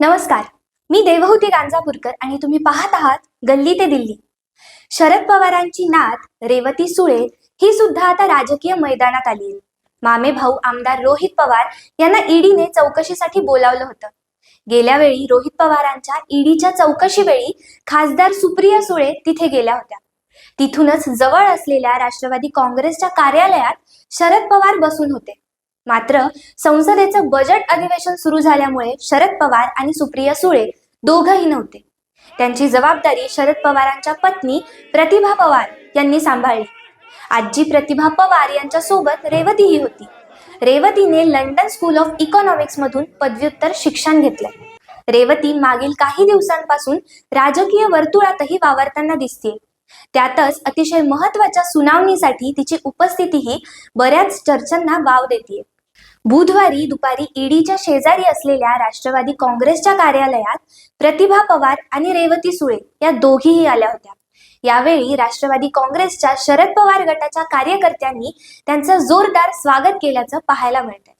नमस्कार. मी देवहूती गांजापूरकर आणि तुम्ही पाहत आहात गल्ली ते दिल्ली. शरद पवारांची नात रेवती सुळे ही सुद्धा आता राजकीय मैदानात आली मामे भाऊ आमदार रोहित पवार यांना ईडीने चौकशीसाठी बोलावलं होतं. गेल्या वेळी रोहित पवारांच्या ईडीच्या चौकशी वेळी खासदार सुप्रिया सुळे तिथे गेल्या होत्या. तिथूनच जवळ असलेल्या राष्ट्रवादी काँग्रेसच्या कार्यालयात शरद पवार बसून होते. मात्र संसदेचं बजेट अधिवेशन सुरू झाल्यामुळे शरद पवार आणि सुप्रिया सुळे दोघंही नव्हते. त्यांची जबाबदारी शरद पवारांच्या पत्नी प्रतिभा पवार यांनी सांभाळली. आजी प्रतिभा पवार यांच्या सोबत रेवतीही होती. रेवतीने लंडन स्कूल ऑफ इकॉनॉमिक्स मधून पदव्युत्तर शिक्षण घेतलंय. रेवती मागील काही दिवसांपासून राजकीय वर्तुळातही वावरताना दिसते त्यातच अतिशय महत्त्वाच्या सुनावणीसाठी तिची उपस्थितीही बऱ्याच चर्चांना वाव देते बुधवारी दुपारी ईडीच्या शेजारी असलेल्या राष्ट्रवादी काँग्रेसच्या कार्यालयात प्रतिभा पवार आणि रेवती सुळे या दोघीही आल्या होत्या. यावेळी राष्ट्रवादी काँग्रेसच्या शरद पवार गटाच्या कार्यकर्त्यांनी त्यांचं जोरदार स्वागत केल्याचं पाहायला मिळतंय.